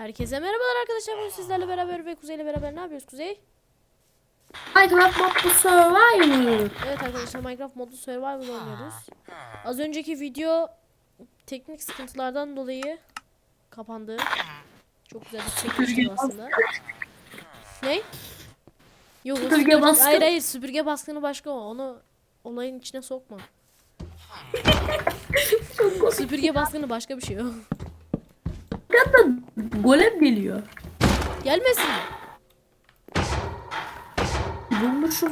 Herkese merhabalar arkadaşlar. Bugün sizlerle beraber ve Kuzey ile beraber ne yapıyoruz Kuzey? Minecraft Mobile Survivor. Evet arkadaşlar Minecraft modlu survival oynuyoruz. Az önceki video teknik sıkıntılardan dolayı kapandı. Çok güzel bir çekmiştim aslında. Ne? Yok Süpürge süpürge- baskını. Hayır hayır süpürge baskını başka o. Onu olayın içine sokma. süpürge baskını başka bir şey o. Hatta golem geliyor. Gelmesin. Bulmuşum.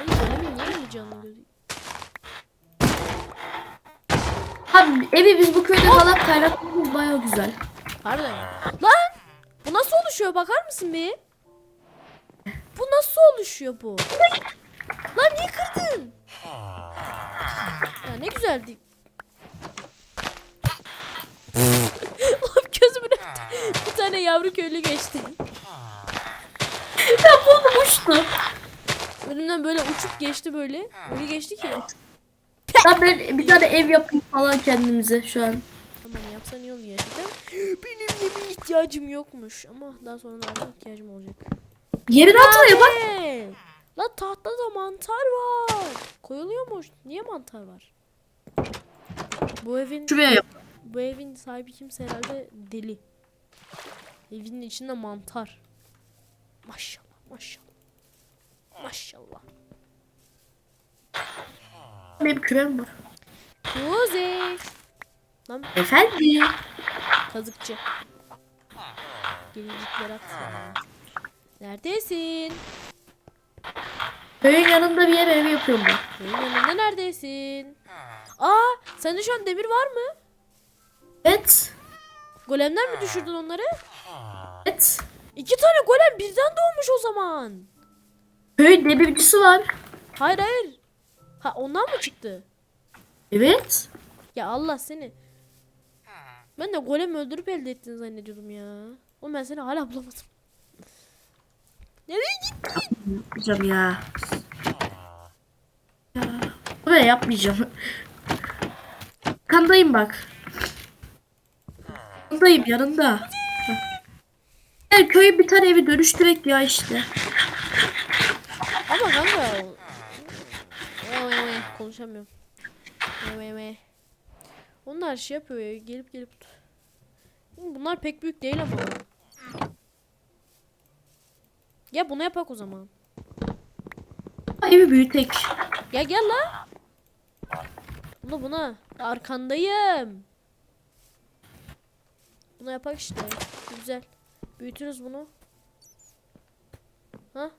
Oğlum golemin niye mi canı gözü? Abi evi biz bu köyde falan kaynatmamız baya güzel. Harbiden ya. Lan! Bu nasıl oluşuyor bakar mısın bir? Bu nasıl oluşuyor bu? Lan niye kırdın? Ya ne güzeldi. Oğlum gözümün önünde bir tane yavru köylü geçti. Ya bu uçtu. Önümden böyle uçup geçti böyle. Öyle geçti ki. Ben bir tane ev yapayım falan kendimize şu an. Aman yapsan iyi olur gerçekten. Benim bir ihtiyacım yokmuş. Ama daha sonra nereden ihtiyacım olacak. Yerin altına ya bak. Hey! Lan tahtada mantar var. Koyuluyormuş. Niye mantar var? Bu evin Şuraya yap. bu evin sahibi kimse herhalde deli. Evin içinde mantar. Maşallah maşallah. Maşallah. Benim kürem var. Kuzey. Lan Efendim. kazıkçı. Gelincikler at. Neredesin? Köyün yanında bir yere ev yapıyorum ben. Benim yanında neredesin? Aa, sende şu an demir var mı? Evet. Golemler mi düşürdün onları? Evet. İki tane golem birden doğmuş o zaman. Köyün demircisi var. Hayır hayır. Ha ondan mı çıktı? Evet. Ya Allah seni. Ben de golem öldürüp elde ettin zannediyordum ya. Oğlum ben seni hala bulamadım. Nereye gittin? Yapmayacağım ya. Ya. Buraya yapmayacağım. Kandayım bak. Kandayım yanında. Ya köyün bir tane evi dönüştürek ya işte. Ama kanka. Oy, oy, Konuşamıyorum. Oy, oy. Onlar şey yapıyor ya gelip gelip. Bunlar pek büyük değil ama. Ya bunu yapak o zaman. Evi büyütek. Ya gel la. Buna buna. Arkandayım. Bunu yapak işte. Güzel. Büyütürüz bunu. Ha?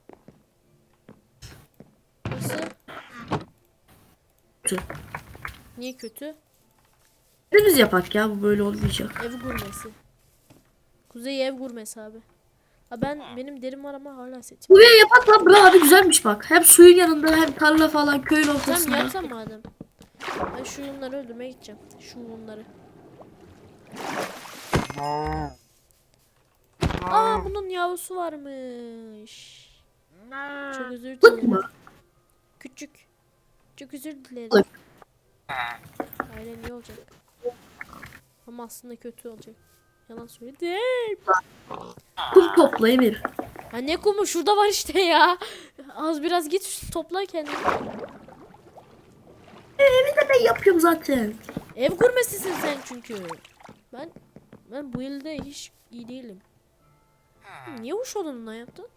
Nasıl? Kötü. Niye kötü? Biz yapak ya bu böyle olmayacak. Ev gurmesi. Kuzey ev gurmesi abi. Ha ben benim derim var ama hala seçim. Buraya yapak lan bura abi güzelmiş bak. Hem suyun yanında hem tarla falan köyün Tamam ortasında. yapsam madem. Ben şu yunları öldürmeye gideceğim. Şu yunları. Aa bunun yavrusu varmış. Çok özür dilerim. Küçük. Çok özür dilerim. Aynen iyi olacak. Ama aslında kötü olacak. Yalan söyledim. Kum topla Emir. Ha ne kumu şurada var işte ya. Az biraz git topla kendini. Evi de ben yapıyorum zaten. Ev kurmesisin sen çünkü. Ben ben bu yılda hiç iyi değilim. Niye uç odunla yaptın?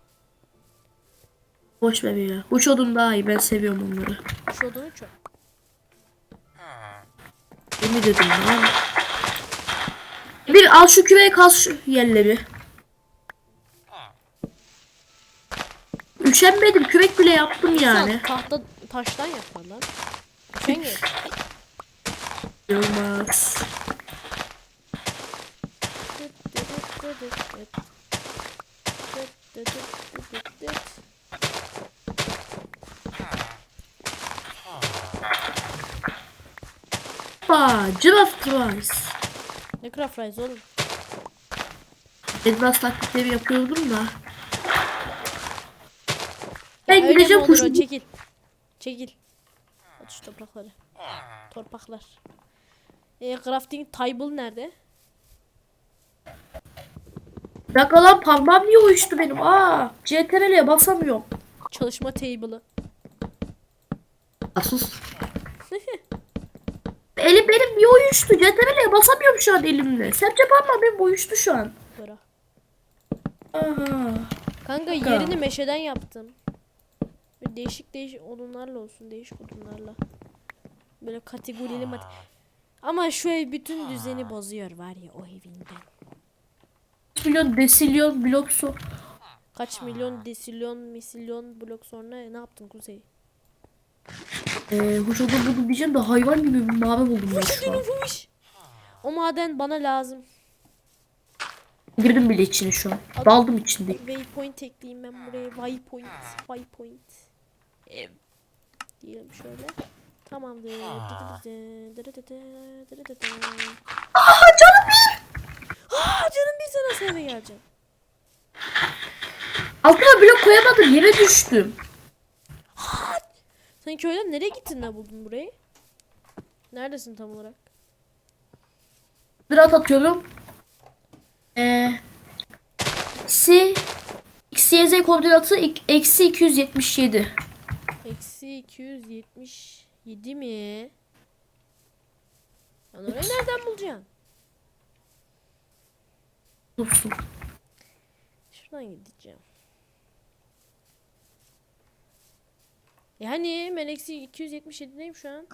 Boş ver ya. Uç odun daha iyi ben seviyorum onları. Uç odunu çok. Emir dedim lan. Bir al şu küreye kas şu yerleri. Üşenmedim kürek bile yaptım yani. Sen tahta taştan yapma lan. Üşengeç. Olmaz. Giraffe twice. Ne craft rice oğlum? Elmas taklitleri yapıyordum da. Ben mi gideceğim kuşun. Çekil. Çekil. At şu toprakları. Torpaklar. E, crafting table nerede? Bir dakika lan parmağım niye uyuştu benim? Aa, CTRL'ye basamıyorum. Çalışma table'ı. Asus. Elim benim niye uyuştu? CTRL'ye basamıyorum şu an elimle. Serçe parmağım benim uyuştu şu an. Böyle. Aha. Kanka yerini meşeden yaptım. Böyle değişik değişik odunlarla olsun. Değişik odunlarla. Böyle kategorili mat. Ama şu ev bütün düzeni bozuyor var ya o evinden. Milyon desilyon blok su. Kaç milyon desilyon misilyon blok sonra ne yaptın Kuzey? Ee, hoş olur bunu diyeceğim de hayvan gibi bir mavi buldum ben şu an. O maden bana lazım. Girdim bile içine şu an. Daldım içinde. Waypoint ekleyeyim ben buraya. Waypoint. Waypoint. Ev. Diyelim şöyle. Tamamdır. Aa canım bir. Aa canım bir sana seve geleceğim. Altına blok koyamadım yere düştüm. Sen köyden nereye gittin de buldun burayı? Neredesin tam olarak? Ziraat atıyorum. Ee, eksi eksi YZ koordinatı eksi 277. Eksi 277 mi? Lan orayı nereden bulacaksın? Dursun. Şuradan gideceğim. Yani ben eksi 277'deyim şu an.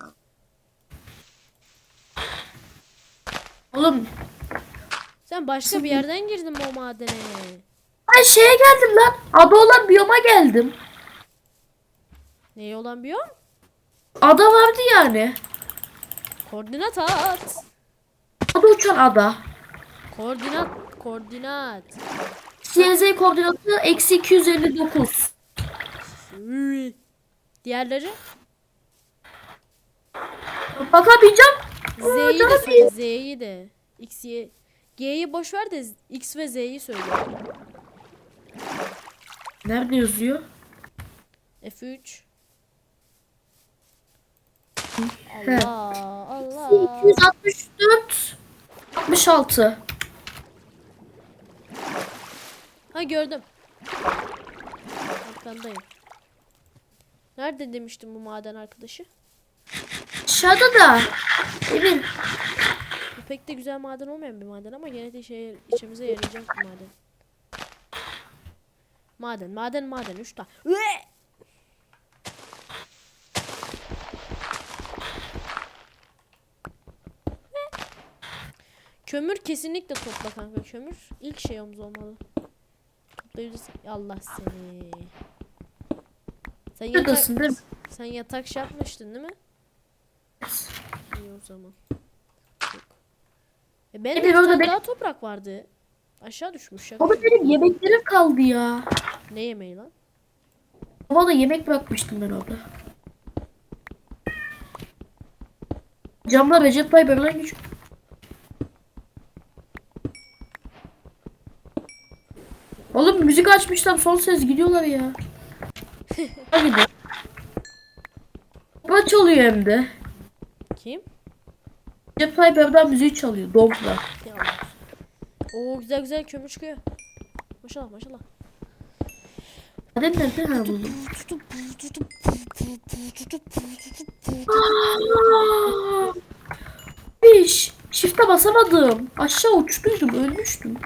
Oğlum Sen başka bir yerden girdin bu madene. ben şeye geldim lan. Ada olan biyoma geldim. Neyi olan biyom? Ada vardı yani. Koordinat at. Ada uçan ada. Koordinat. Koordinat. YZ koordinatı eksi 259. Diğerleri? Bakamayacağım. Z'yi de söyle. Z'yi de. X'yi. G'yi boş ver de X ve Z'yi söyle. Nerede yazıyor? F3. He. Allah Allah. 264 66. Ha gördüm. Arkandayım. Nerede demiştim bu maden arkadaşı? Aşağıda da. Emin. Bu pek de güzel maden olmayan bir maden ama gene de işe, işimize yarayacak bir maden. Maden, maden, maden. Üç tane. Kömür kesinlikle topla kanka. Kömür ilk şeyimiz olmalı. Toplayabilirsin. Allah seni. Sen yatak, Buradasın değil mi? sen yatak şey yapmıştın değil mi? İyi o zaman. Yok. E Evet, bir orada tane ben- daha toprak vardı. Aşağı düşmüş şaka. Baba benim yemeklerim kaldı ya. Ne yemeği lan? Baba da yemek bırakmıştım ben orada. Camlar Recep Tayyip Erdoğan güç. Oğlum müzik açmışlar son ses gidiyorlar ya. Baba çalıyor hem de. Kim? Recep Tayyip Erdoğan müziği çalıyor. Allah. Oo güzel güzel kömür çıkıyor. Maşallah maşallah. Adem nerede ha buldum. Piş. Shift'e basamadım. Aşağı uçtuydum, ölmüştüm.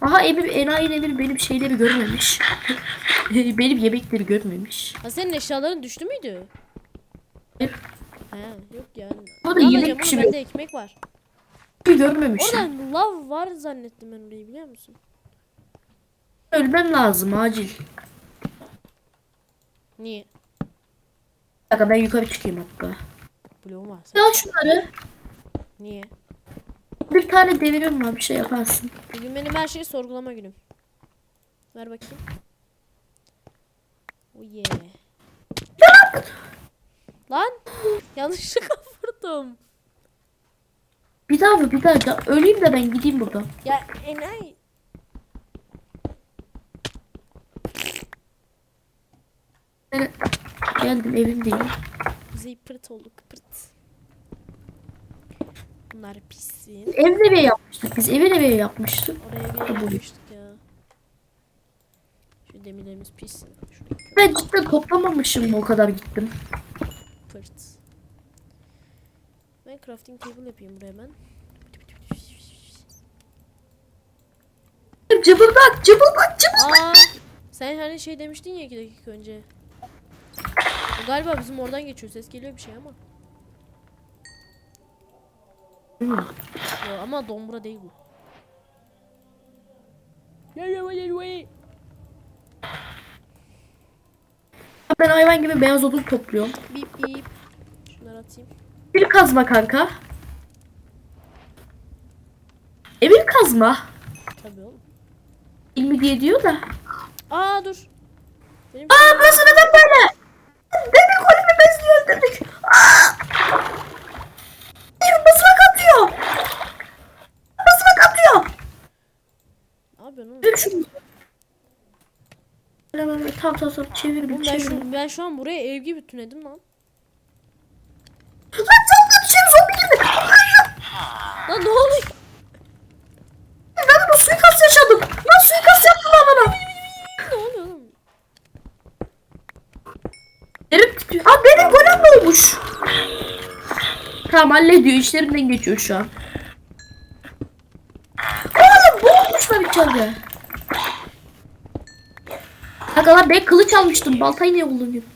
Aha Emir, enayi Emir benim şeyleri görmemiş. benim yemekleri görmemiş. Ha senin eşyaların düştü müydü? Hayır. He yok yani. Orada Ne yemek alacağım oğlum? pişiriyor. Bende ekmek var. Bir görmemişim. Oradan lav var zannettim ben orayı biliyor musun? Ölmem lazım acil. Niye? Dakika ben yukarı çıkayım hatta. Bloğum var. sen- Ya şunları. Niye? Bir tane devirim var bir şey yaparsın. Bugün benim her şeyi sorgulama günüm. Ver bakayım. Oh yeah. Lan yanlışlıkla vurdum. Bir daha mı bir daha ya öleyim de ben gideyim buradan. Ya enayi. Ben geldim evimdeyim. Kuzey pırt oldu pırt. Bunlar pissin. Ev nereye yapmıştık biz? Evi nereye yapmıştık? Oraya bir yapmıştık ya. Demirlerimiz. Şuradaki Ben cidden toplamamışım o kadar gittim. pırt. Ben crafting table yapayım buraya ben. Cıbıldak cıbıldak cıbıldak. Aa, sen hani şey demiştin ya iki dakika önce. Galiba bizim oradan geçiyor. Ses geliyor bir şey ama. Hmm. Ama dombra değil bu. Ya ya ya ya. Ben hayvan gibi beyaz odun topluyorum. Bip bip. Şunları atayım. Bir kazma kanka. E bir kazma. Tabii oğlum. İlmi diye diyor da. Aa dur. Benim Aa burası neden böyle? Demir golemi besliyor. Aa! Hayır basmak atıyor. Basmak atıyor. ne yapıyorsun oğlum? Ver şunu. Böyle böyle tam tam tam çevirdim ben çevirdim. şu, ben şu an buraya ev gibi tünedim lan. Lan canına düşeyim zombi girdi. Lan ne oluyor? Ben bu suikast yaşadım. Lan suikast yaptılar bana. Ne oluyor oğlum? Benim, Aa benim golem de olmuş. Tamam hallediyor işlerinden geçiyor şu an. Oğlum boğulmuşlar içeride. Lan ben kılıç almıştım. Baltayı niye kullanıyorum?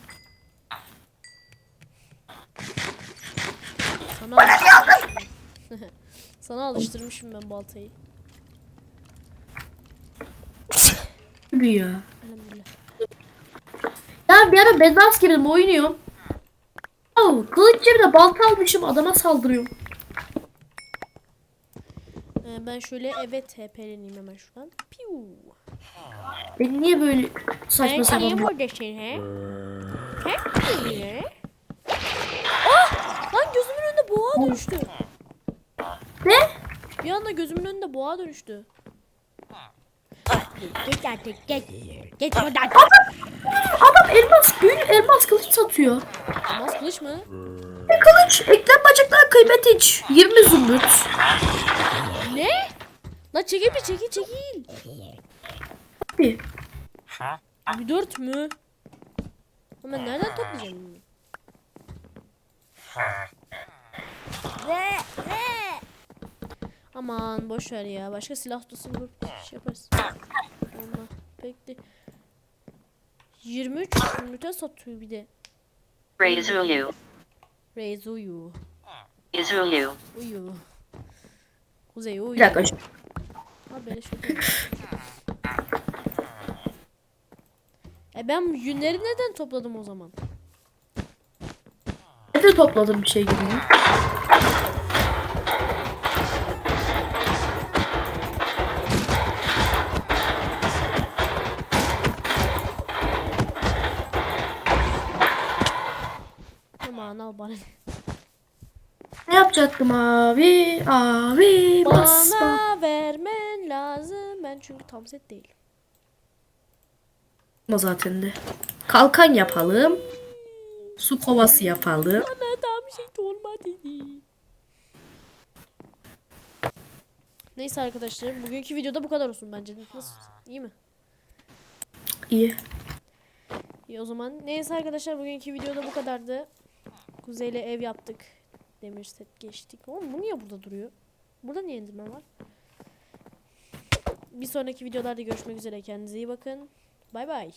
Sana alıştırmışım. Sana alıştırmışım ben baltayı. Gibi ya. Elhamdülillah. Ya bir ara Bedwars girdim oynuyorum. Oh, kılıç cebine balta almışım adama saldırıyorum. Ee, ben şöyle evet TP'leneyim hemen şuradan. Piu. Beni niye böyle saçma Sen niye sapan buradasın he? He? Niye? Ah! Lan gözümün önünde boğa dönüştü. Ne? Bir anda gözümün önünde boğa dönüştü. Geç artık geç. Geç buradan. Adam elmas, büyülü elmas kılıç satıyor. Elmas kılıç mı? Bir kılıç, eklem bacaklar kıymet hiç. 20 zümrüt. Ne? Lan çekil bir çekil çekil. Bir. 24 mü? Ama nereden toplayacağım bunu? Aman boş ver ya. Başka silah tutsun bulup şey yaparız. Allah bekle. 23 zümrüte satıyor bir de. Razulu, Reis uyu. Izulu, Uyu. Kuzey uyu. Bir dakika. Ha böyle şöyle. E ben yünleri neden topladım o zaman? Ben de topladım bir şey gibi. Aman al bana. Ne yapacaktım abi? Abi basma. Bana vermen lazım. Ben çünkü tam set değilim. Zaten de. Kalkan yapalım. Su kovası yapalım. Bana tam şey olmadı. Neyse arkadaşlar bugünkü videoda bu kadar olsun bence. Nasıl? İyi mi? İyi. İyi o zaman. Neyse arkadaşlar bugünkü videoda bu kadardı. Kuzeyle ev yaptık. Demir set geçtik. Oğlum bu niye burada duruyor? Burada niye indirme var? Bir sonraki videolarda görüşmek üzere. Kendinize iyi bakın. Bye bye.